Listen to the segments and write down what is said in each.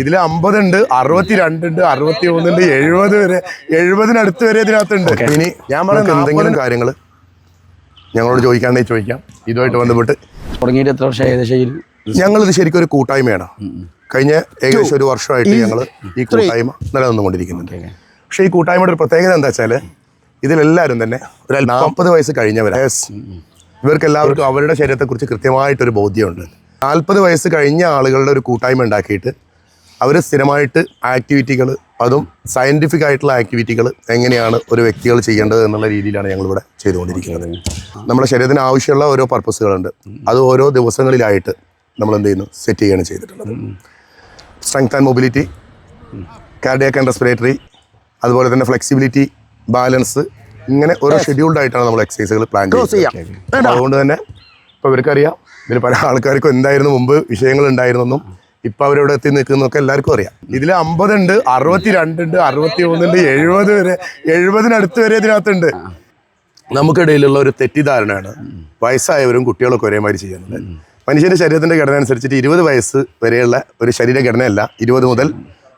ഇതിൽ അമ്പതുണ്ട് അറുപത്തിരണ്ടുണ്ട് അറുപത്തി മൂന്നുണ്ട് എഴുപത് വരെ എഴുപതിനടുത്ത് വരെ ഇതിനകത്തുണ്ട്. ഇനി ഞാൻ പറയുന്ന എന്തെങ്കിലും കാര്യങ്ങൾ ഞങ്ങളോട് ചോദിക്കാണ്ടേ ചോദിക്കാം. ഇതുമായിട്ട് ബന്ധപ്പെട്ട് തുടങ്ങിയിട്ട് എത്ര വർഷം ഏകദേശം ഞങ്ങളിത് ശരിക്കും ഒരു കൂട്ടായ്മയാണ്. കഴിഞ്ഞ ഏകദേശം ഒരു വർഷമായിട്ട് ഞങ്ങൾ ഈ കൂട്ടായ്മ നിലനിന്നുകൊണ്ടിരിക്കുന്നുണ്ട്. പക്ഷേ ഈ കൂട്ടായ്മയുടെ ഒരു പ്രത്യേകത എന്താ വെച്ചാൽ ഇതിലെല്ലാവരും തന്നെ ഒരു നാൽപ്പത് വയസ്സ് കഴിഞ്ഞവരാ. ഇവർക്ക് എല്ലാവർക്കും അവരുടെ ശരീരത്തെക്കുറിച്ച് കൃത്യമായിട്ടൊരു ബോധ്യമുണ്ട്. നാൽപ്പത് വയസ്സ് കഴിഞ്ഞ ആളുകളുടെ ഒരു കൂട്ടായ്മ ഉണ്ടാക്കിയിട്ട് അവർ സ്ഥിരമായിട്ട് ആക്ടിവിറ്റികൾ അതും സയന്റിഫിക് ആയിട്ടുള്ള ആക്ടിവിറ്റികൾ എങ്ങനെയാണ് ഒരു വ്യക്തികൾ ചെയ്യേണ്ടത് എന്നുള്ള രീതിയിലാണ് ഞങ്ങളിവിടെ ചെയ്തുകൊണ്ടിരിക്കുന്നത്. നമ്മുടെ ശരീരത്തിന് ആവശ്യമുള്ള ഓരോ പർപ്പസുകളുണ്ട് അത് ഓരോ ദിവസങ്ങളിലായിട്ട് നമ്മൾ എന്ത് ചെയ്യുന്നു? സെറ്റ് ചെയ്യുകയാണ് ചെയ്തിട്ടുള്ളത്. Strength and mobility cardiac and respiratory അതുപോലെ തന്നെ ഫ്ലെക്സിബിലിറ്റി ബാലൻസ് ഇങ്ങനെ ഓരോ ഷെഡ്യൂൾഡ് ആയിട്ടാണ് നമ്മൾ എക്സസൈസുകൾ പ്ലാൻ ചെയ്യുന്നത് അതുകൊണ്ട് തന്നെ ഇപ്പോൾ ഇവർക്കറിയാം ഇതിൽ പല ആൾക്കാർക്കും എന്തായിരുന്നു മുമ്പ് വിഷയങ്ങൾ ഉണ്ടായിരുന്നെന്നും ഇപ്പം അവരവിടെ എത്തി നിൽക്കുന്നൊക്കെ എല്ലാവർക്കും അറിയാം. ഇതിൽ അമ്പതുണ്ട് അറുപത്തിരണ്ടുണ്ട് അറുപത്തി മൂന്നുണ്ട് എഴുപത് വരെ എഴുപതിനടുത്ത് വരെ ഇതിനകത്തുണ്ട്. നമുക്കിടയിലുള്ള ഒരു തെറ്റിദ്ധാരണയാണ് വയസ്സായവരും കുട്ടികളൊക്കെ ഒരേമാതിരി ചെയ്യുന്നത്. മനുഷ്യന്റെ ശരീരത്തിന്റെ ഘടന അനുസരിച്ചിട്ട് ഇരുപത് വയസ്സ് വരെയുള്ള ഒരു ശരീരഘടനയല്ല ഇരുപത് മുതൽ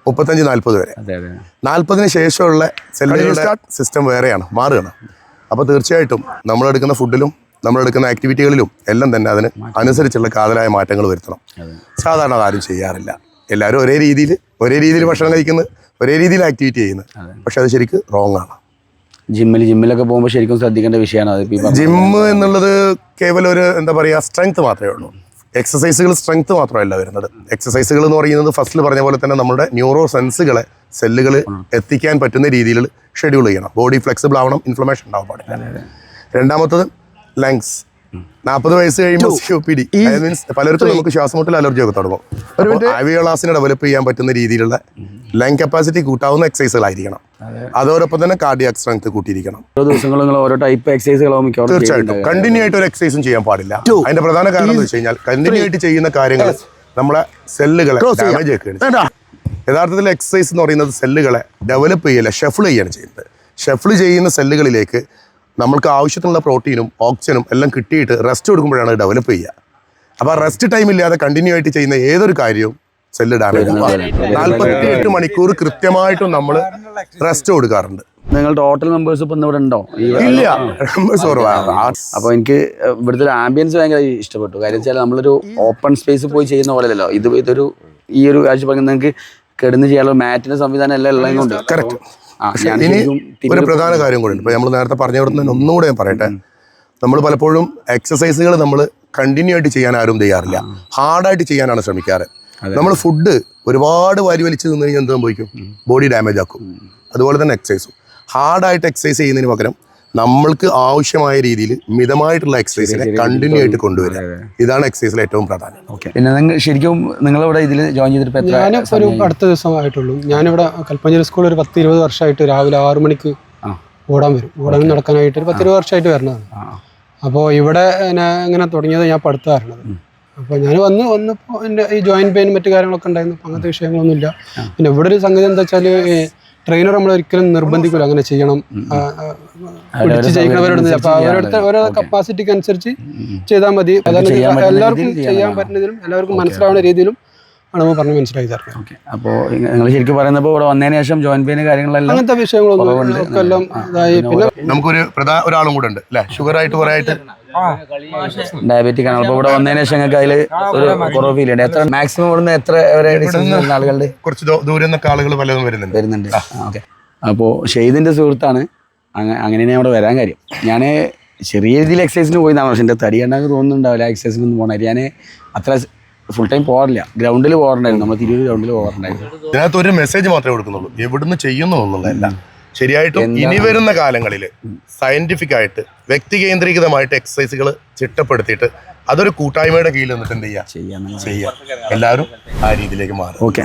മുപ്പത്തഞ്ച് നാൽപ്പത് വരെ. നാൽപ്പതിന് ശേഷമുള്ള സെല്ലുകളുടെ സിസ്റ്റം വേറെയാണ് മാറുകയാണ്. അപ്പോൾ തീർച്ചയായിട്ടും നമ്മളെടുക്കുന്ന ഫുഡിലും നമ്മളെടുക്കുന്ന ആക്ടിവിറ്റികളിലും എല്ലാം തന്നെ അതിന് അനുസരിച്ചുള്ള കാതലായ മാറ്റങ്ങൾ വരുത്തണം. സാധാരണ അതാരും ചെയ്യാറില്ല. എല്ലാവരും ഒരേ രീതിയിൽ ഒരേ രീതിയിൽ ഭക്ഷണം കഴിക്കുന്നത് ഒരേ രീതിയിൽ ആക്ടിവിറ്റി ചെയ്യുന്നത് പക്ഷെ അത് ശരിക്കും റോങ് ആണ്. ജിമ്മിൽ ജിമ്മിലൊക്കെ പോകുമ്പോൾ ശരിക്കും ശ്രദ്ധിക്കേണ്ട വിഷയമാണ് ജിമ്മ് എന്നുള്ളത് കേവലം ഒരു എന്താ പറയുക സ്ട്രെങ്ത് മാത്രമേ ഉള്ളൂ. എക്സസൈസുകൾ സ്ട്രെങ്ത് മാത്രമല്ല വരുന്നത്. എക്സസൈസുകൾ എന്ന് പറയുന്നത് ഫസ്റ്റിൽ പറഞ്ഞ പോലെ തന്നെ നമ്മുടെ ന്യൂറോ സെൻസുകളെ സെല്ലുകൾ എത്തിക്കാൻ പറ്റുന്ന രീതിയിൽ ഷെഡ്യൂൾ ചെയ്യണം. ബോഡി ഫ്ലെക്സിബിൾ ആവണം ഇൻഫ്ലമേഷൻ ഉണ്ടാവാൻ പാടില്ല. രണ്ടാമത്തത് ലങ്സ്. നാൽപ്പത് വയസ്സ് കഴിയുമ്പോൾ C O P D means പലർക്കും നമുക്ക് ശ്വാസമുട്ടൽ അലർജി ഒക്കെ തുടങ്ങും. ആവിയോളാസിനെ ഡെവലപ്പ് ചെയ്യാൻ പറ്റുന്ന രീതിയിലുള്ള ലങ് കപ്പാസിറ്റി കൂട്ടാവുന്ന എക്സസൈസുകളായിരിക്കണം അതോടൊപ്പം തന്നെ കാർഡിയാക് സ്ട്രെങ്ത് കൂട്ടിയിരിക്കണം. ഓരോ ടൈപ്പ് തീർച്ചയായിട്ടും. കണ്ടിന്യൂ ആയിട്ട് ഒരു എക്സസൈസും ചെയ്യാൻ പാടില്ല. അതിന്റെ പ്രധാന കാരണം എന്ന് വെച്ച് കഴിഞ്ഞാൽ കണ്ടിന്യൂ ആയിട്ട് ചെയ്യുന്ന കാര്യങ്ങൾ നമ്മളെ സെല്ലുകളെ ഡാമേജ് ആക്കുകയാണ് യഥാർത്ഥത്തിൽ എക്സസൈസ് എന്ന് പറയുന്നത് സെല്ലുകളെ ഡെവലപ്പ് ചെയ്യല ഷെഫിൾ ചെയ്യാണ് ചെയ്യുന്നത്. ഷെഫിൾ ചെയ്യുന്ന സെല്ലുകളിലേക്ക് നമ്മൾക്ക് ആവശ്യത്തിനുള്ള പ്രോട്ടീനും ഓക്സിജനും എല്ലാം കിട്ടിയിട്ട് റെസ്റ്റ് കൊടുക്കുമ്പോഴാണ് ഡെവലപ്പ് ചെയ്യുക. അപ്പോൾ റെസ്റ്റ് ടൈം ഇല്ലാതെ കണ്ടിന്യൂ ആയിട്ട് ചെയ്യുന്ന ഏതൊരു കാര്യവും സെല്ല് ഡാമേജ് നാൽപ്പത്തി എട്ട് മണിക്കൂർ കൃത്യമായിട്ടും നമ്മൾ റെസ്റ്റ് കൊടുക്കാറുണ്ട്. നിങ്ങൾ ടോട്ടൽ മെമ്പേഴ്സ് ഇപ്പം ഇവിടെ ഉണ്ടോ? ഇല്ല. അപ്പോൾ എനിക്ക് ഇവിടുത്തെ ഒരു ആംബിയൻസ് ഭയങ്കര ഇഷ്ടപ്പെട്ടു. കാര്യം വെച്ചാൽ നമ്മളൊരു ഓപ്പൺ സ്പേസ് പോയി ചെയ്യുന്ന പോലെയല്ലോ ഇത് ഇതൊരു ഈ ഒരു കാഴ്ച പറഞ്ഞാൽ നിങ്ങൾക്ക് കിടന്ന് ചെയ്യാനുള്ള മാറ്റിന്റെ സംവിധാനം എല്ലാം ഉള്ളത് കൊണ്ട് ഇനി ഒരു പ്രധാന കാര്യം കൂടി ഉണ്ട് ഇപ്പൊ നമ്മൾ നേരത്തെ പറഞ്ഞു കൊടുത്തതിന് തന്നെ ഒന്നുകൂടെ ഞാൻ പറയട്ടെ. നമ്മൾ പലപ്പോഴും എക്സസൈസുകൾ നമ്മൾ കണ്ടിന്യൂ ആയിട്ട് ചെയ്യാൻ ആരും തയ്യാറില്ല ഹാർഡായിട്ട് ചെയ്യാനാണ് ശ്രമിക്കാറ്. നമ്മൾ ഫുഡ് ഒരുപാട് വാരി വലിച്ചു നിന്ന് കഴിഞ്ഞാൽ എന്ത് സംഭവിക്കും ബോഡി ഡാമേജ് ആക്കും. അതുപോലെ തന്നെ എക്സസൈസും ഹാർഡായിട്ട് എക്സസൈസ് ചെയ്യുന്നതിന് പകരം നമ്മൾക്ക് ആവശ്യമായ രീതിയിൽ മിതമായിട്ടുള്ള എക്സസൈസിനെ കണ്ടിന്യൂ ആയിട്ട് കൊണ്ടുവരിക. ഇതാണ് എക്സസൈസിൽ ഏറ്റവും പ്രധാനം. ഓക്കെ പിന്നെ നിങ്ങൾ ശരിക്കും നിങ്ങളിവിടെ ഇതിൽ ജോയിൻ ചെയ്തിട്ട് ഞാൻ ഒരു അടുത്ത ദിവസം ആയിട്ടുള്ളൂ. ഞാനിവിടെ കൽപ്പഞ്ചേരി സ്കൂളിൽ ഒരു പത്ത് ഇരുപത് വർഷമായിട്ട് രാവിലെ ആറു മണിക്ക് ഓടാൻ വരും. ഓടാൻ നടക്കാനായിട്ട് ഒരു പത്തിരുപത് വർഷമായിട്ട് വരണതാണ്. അപ്പോൾ ഇവിടെ ഞാൻ ഇങ്ങനെ തുടങ്ങിയത് ഞാൻ പഠിത്തമായിരുന്നത് അപ്പോൾ ഞാൻ വന്ന് വന്നപ്പോൾ എന്റെ ഈ ജോയിന്റ് പെയിൻ മറ്റു കാര്യങ്ങളൊക്കെ ഉണ്ടായിരുന്നു. അങ്ങനത്തെ വിഷയങ്ങളൊന്നുമില്ല. പിന്നെ ഇവിടെ ഒരു സംഗതി എന്താ വെച്ചാൽ ട്രെയിനർ നമ്മൾ ഒരിക്കലും നിർബന്ധിക്കില്ല അങ്ങനെ ചെയ്യണം. പിടിച്ച് ചെയ്യിക്കണവരോട് അവരുടെ ഓരോ കപ്പാസിറ്റിക്ക് അനുസരിച്ച് ചെയ്താൽ മതി. എല്ലാവർക്കും ചെയ്യാൻ പറ്റുന്നതിലും എല്ലാവർക്കും മനസ്സിലാവുന്ന രീതിയിലും ആണ് നമ്മൾ പറഞ്ഞ് മനസ്സിലാക്കി തരണം ഓക്കെ അപ്പോൾ നിങ്ങൾ ശരിക്കും പറയുന്നപ്പോൾ ഇവിടെ വന്നതിന് ശേഷം ജോയിൻ പെയിൻ കാര്യങ്ങളെല്ലാം അങ്ങനത്തെ വിഷയങ്ങളൊന്നും എല്ലാം ഇതായി. പിന്നെ നമുക്കൊരു പ്രധാന ഒരാളും കൂടെ ഉണ്ട് അല്ലേ? ഷുഗർ ആയിട്ട് കുറെ ആയിട്ട് ഡയബറ്റിക് ആണ്. അപ്പോൾ ഇവിടെ വന്നതിന് ശേഷം ഞങ്ങൾക്ക് അതിൽ ഒരു കുറവ് ഫീൽ ഉണ്ട്. എത്ര മാക്സിമം ഇവിടുന്ന് എത്ര വരെ ആളുകളുണ്ട് ആളുകളുടെ കുറച്ച് ദൂരെ നിന്നൊക്കെ ആളുകൾ പലതും വരുന്നുണ്ട്. വരുന്നുണ്ട്. ഓക്കെ. അപ്പോൾ ഷെയ്ദിന്റെ സുഹൃത്താണ്. അങ്ങ അങ്ങനെയാണ് അവിടെ വരാൻ കാര്യം. ഞാൻ ചെറിയ രീതിയിൽ എക്സസൈസിന് പോയി പക്ഷെ എന്റെ തടി കണ്ടാൽ തോന്നുന്നുണ്ടാവില്ല. എക്സസൈസിനൊന്നും ഒന്നും പോകണ ഞാൻ അത്ര ഫുൾ ടൈം പോകാറില്ല ഗ്രൗണ്ടിൽ പോകാറുണ്ടായിരുന്നു നമ്മൾ തിരൂർ ഗ്രൗണ്ടിൽ പോകാറുണ്ടായിരുന്നു ഇതിനകത്ത് ഒരു മെസ്സേജ് മാത്രമേ കൊടുക്കുന്നുള്ളൂ. എവിടുന്ന് ചെയ്യുന്നു എന്നുള്ളതല്ല. ശരിയായിട്ടും ഇനി വരുന്ന കാലങ്ങളിൽ സയന്റിഫിക് ആയിട്ട് വ്യക്തി കേന്ദ്രീകൃതമായിട്ട് എക്സസൈസുകൾ ചിട്ടപ്പെടുത്തിയിട്ട് അതൊരു കൂട്ടായ്മയുടെ കീഴിൽ നിന്നിട്ട് എന്ത് ചെയ്യുക ചെയ്യാം. എല്ലാവരും ആ രീതിയിലേക്ക് മാറും ഓക്കെ